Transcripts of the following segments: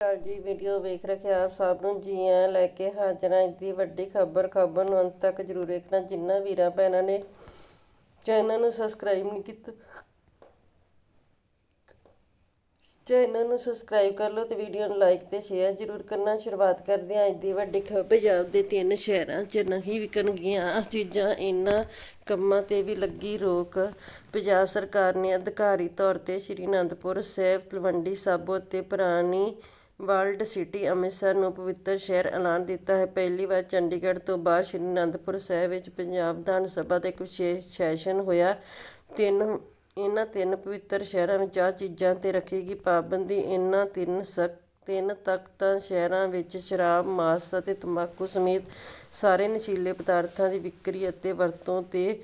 ਕਾਲ ਜੀ ਵੀਡੀਓ ਵੇਖ ਰੱਖਿਆ ਆਪ ਸਭ ਨੂੰ? ਜੀ ਆਇਆਂ ਲੈ ਕੇ ਹਾਜ਼ਰ ਹਾਂ। ਦੀ ਵੱਡੀ ਖਬਰ ਖਬਰ ਨੂੰ ਅੰਤ ਤੱਕ ਜਰੂਰ ਦੇਖਣਾ ਜਿੰਨਾ ਵੀਰਾਂ ਭੈਣਾਂ ਨੇ ਚੈਨਲ ਨੂੰ ਸਬਸਕ੍ਰਾਈਬ ਨਹੀਂ ਕੀਤਾ, ਚੈਨਲ ਨੂੰ ਸਬਸਕ੍ਰਾਈਬ ਕਰ ਲਓ ਤੇ ਵੀਡੀਓ ਨੂੰ ਲਾਈਕ ਤੇ ਸ਼ੇਅਰ ਜਰੂਰ ਕਰਨਾ। ਸ਼ੁਰੂਆਤ ਕਰਦੇ ਹਾਂ। ਅੱਜ ਦੀ ਵੱਡੀ ਖਬਰ ਪੰਜਾਬ ਦੇ ਤਿੰਨ ਸ਼ਹਿਰਾਂ 'ਚ ਨਹੀਂ ਵਿਕਣਗੀਆਂ। ਚੀਜ਼ਾਂ ਇਹਨਾਂ ਕੰਮਾਂ ਤੇ ਵੀ ਲੱਗੀ ਰੋਕ। ਪੰਜਾਬ ਸਰਕਾਰ ਨੇ ਅਧਿਕਾਰੀ ਤੌਰ ਤੇ ਸ਼੍ਰੀ ਅਨੰਦਪੁਰ ਸਾਹਿਬ, ਤਲਵੰਡੀ ਸਾਬੋ ਤੇ ਪੁਰਾਣੀ ਵਰਲਡ ਸਿਟੀ ਅੰਮ੍ਰਿਤਸਰ ਨੂੰ ਪਵਿੱਤਰ ਸ਼ਹਿਰ ਐਲਾਨ ਦਿੱਤਾ ਹੈ। ਪਹਿਲੀ ਵਾਰ ਚੰਡੀਗੜ੍ਹ ਤੋਂ ਬਾਅਦ ਸ਼੍ਰੀ ਅਨੰਦਪੁਰ ਸਾਹਿਬ ਵਿੱਚ ਪੰਜਾਬ ਵਿਧਾਨ ਸਭਾ ਦਾ ਇੱਕ ਵਿਸ਼ੇਸ਼ ਸੈਸ਼ਨ ਹੋਇਆ। ਤਿੰਨ, ਇਹਨਾਂ ਤਿੰਨ ਪਵਿੱਤਰ ਸ਼ਹਿਰਾਂ ਵਿੱਚ ਆ ਚੀਜ਼ਾਂ ਤੇ ਰੱਖੇਗੀ ਪਾਬੰਦੀ। ਇਹਨਾਂ ਤਿੰਨ ਸਕ ਤਿੰਨ ਤਖਤਾਂ ਸ਼ਹਿਰਾਂ ਵਿੱਚ ਸ਼ਰਾਬ, ਮਾਸ ਅਤੇ ਤੰਬਾਕੂ ਸਮੇਤ ਸਾਰੇ ਨਸ਼ੀਲੇ ਪਦਾਰਥਾਂ ਦੀ ਵਿਕਰੀ ਅਤੇ ਵਰਤੋਂ ਤੇ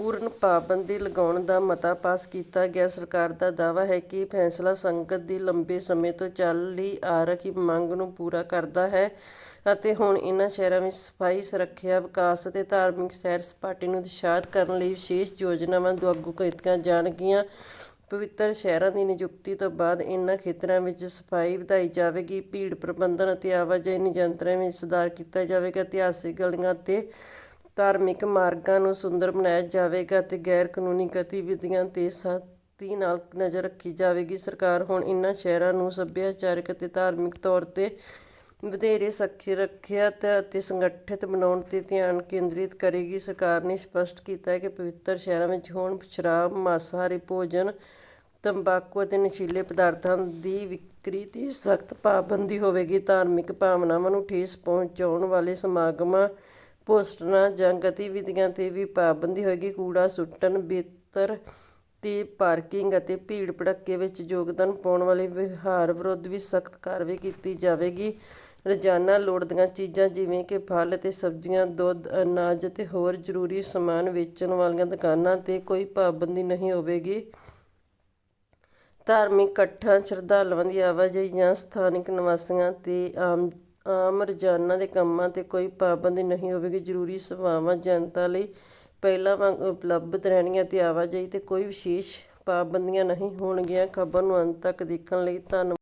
ਪੂਰਨ ਪਾਬੰਦੀ ਲਗਾਉਣ ਦਾ ਮਤਾ ਪਾਸ ਕੀਤਾ ਗਿਆ। ਸਰਕਾਰ ਦਾ ਦਾਅਵਾ ਹੈ ਕਿ ਇਹ ਫੈਸਲਾ ਸੰਗਤ ਦੀ ਲੰਬੇ ਸਮੇਂ ਤੋਂ ਚੱਲੀ ਆ ਰਹੀ ਮੰਗ ਨੂੰ ਪੂਰਾ ਕਰਦਾ ਹੈ ਅਤੇ ਹੁਣ ਇਹਨਾਂ ਸ਼ਹਿਰਾਂ ਵਿੱਚ ਸਫ਼ਾਈ, ਸੁਰੱਖਿਆ, ਵਿਕਾਸ ਅਤੇ ਧਾਰਮਿਕ ਸੈਰ ਸਪਾਟੇ ਨੂੰ ਉਤਸ਼ਾਹਿਤ ਕਰਨ ਲਈ ਵਿਸ਼ੇਸ਼ ਯੋਜਨਾਵਾਂ ਲਾਗੂ ਕੀਤੀਆਂ ਜਾਣਗੀਆਂ। ਪਵਿੱਤਰ ਸ਼ਹਿਰਾਂ ਦੀ ਨਿਯੁਕਤੀ ਤੋਂ ਬਾਅਦ ਇਨ੍ਹਾਂ ਖੇਤਰਾਂ ਵਿੱਚ ਸਫ਼ਾਈ ਵਧਾਈ ਜਾਵੇਗੀ। ਭੀੜ ਪ੍ਰਬੰਧਨ ਅਤੇ ਆਵਾਜਾਈ ਨਿਯੰਤਰਣ ਵਿੱਚ ਸੁਧਾਰ ਕੀਤਾ ਜਾਵੇਗਾ। ਇਤਿਹਾਸਿਕ ਗਲੀਆਂ ਅਤੇ ਧਾਰਮਿਕ ਮਾਰਗਾਂ ਨੂੰ ਸੁੰਦਰ ਬਣਾਇਆ ਜਾਵੇਗਾ ਅਤੇ ਗੈਰ ਕਾਨੂੰਨੀ ਗਤੀਵਿਧੀਆਂ ਤੇ ਸਖਤੀ ਨਾਲ ਨਜ਼ਰ ਰੱਖੀ ਜਾਵੇਗੀ। ਸਰਕਾਰ ਹੁਣ ਇਨ੍ਹਾਂ ਸ਼ਹਿਰਾਂ ਨੂੰ ਸੱਭਿਆਚਾਰਕ ਅਤੇ ਧਾਰਮਿਕ ਤੌਰ ਤੇ ਵਧੇਰੇ ਸੁਰੱਖਿਅਤ ਅਤੇ ਸੰਗਠਿਤ ਬਣਾਉਣ ਤੇ ਧਿਆਨ ਕੇਂਦਰਿਤ ਕਰੇਗੀ। ਸਰਕਾਰ ਨੇ ਸਪਸ਼ਟ ਕੀਤਾ ਹੈ ਕਿ ਪਵਿੱਤਰ ਸ਼ਹਿਰਾਂ ਵਿੱਚ ਹੁਣ ਸ਼ਰਾਬ, ਮਾਸਾਹਾਰੀ ਭੋਜਨ, ਤੰਬਾਕੂ ਅਤੇ ਨਸ਼ੀਲੇ ਪਦਾਰਥਾਂ ਦੀ ਵਿਕਰੀ ਤੇ ਸਖਤ ਪਾਬੰਦੀ ਹੋਵੇਗੀ। ਧਾਰਮਿਕ ਭਾਵਨਾਵਾਂ ਨੂੰ ਠੇਸ ਪਹੁੰਚਾਉਣ ਵਾਲੇ ਸਮਾਗਮਾਂ ਪੋਸਟਰਾਂ ਜਾਂ ਗਤੀਵਿਧੀਆਂ ਤੇ ਵੀ ਪਾਬੰਦੀ ਹੋਏਗੀ। ਕੂੜਾ ਸੁੱਟਣ, ਬਿਹਤਰ ਤੇ ਪਾਰਕਿੰਗ ਅਤੇ ਭੀੜ ਭੜੱਕੇ ਵਿੱਚ ਯੋਗਦਾਨ ਪਾਉਣ ਵਾਲੇ ਵਿਹਾਰ ਵਿਰੁੱਧ ਵੀ ਸਖਤ ਕਾਰਵਾਈ ਕੀਤੀ ਜਾਵੇਗੀ। ਰੋਜ਼ਾਨਾ ਲੋੜ ਦੀਆਂ ਚੀਜ਼ਾਂ ਜਿਵੇਂ ਕਿ ਫਲ ਅਤੇ ਸਬਜ਼ੀਆਂ, ਦੁੱਧ, ਅਨਾਜ ਅਤੇ ਹੋਰ ਜ਼ਰੂਰੀ ਸਮਾਨ ਵੇਚਣ ਵਾਲੀਆਂ ਦੁਕਾਨਾਂ ਤੇ ਕੋਈ ਪਾਬੰਦੀ ਨਹੀਂ ਹੋਵੇਗੀ। ਧਾਰਮਿਕ ਇਕੱਠਾਂ, ਸ਼ਰਧਾਲੂਆਂ ਦੀ ਆਵਾਜਾਈ ਜਾਂ ਸਥਾਨਕ ਨਿਵਾਸੀਆਂ ਤੇ ਆਮ ਆਮ ਰੋਜ਼ਾਨਾ ਦੇ ਕੰਮਾਂ ਤੇ ਕੋਈ ਪਾਬੰਦੀ ਨਹੀਂ ਹੋਵੇਗੀ। ਜ਼ਰੂਰੀ ਸੇਵਾਵਾਂ ਜਨਤਾ ਲਈ ਪਹਿਲਾਂ ਵਾਂਗ ਉਪਲਬਧ ਰਹਿਣਗੀਆਂ ਅਤੇ ਆਵਾਜਾਈ ਤੇ ਕੋਈ ਵਿਸ਼ੇਸ਼ ਪਾਬੰਦੀਆਂ ਨਹੀਂ ਹੋਣਗੀਆਂ। ਖਬਰ ਨੂੰ ਅੰਤ ਤੱਕ ਦੇਖਣ ਲਈ ਧੰਨਵਾਦ।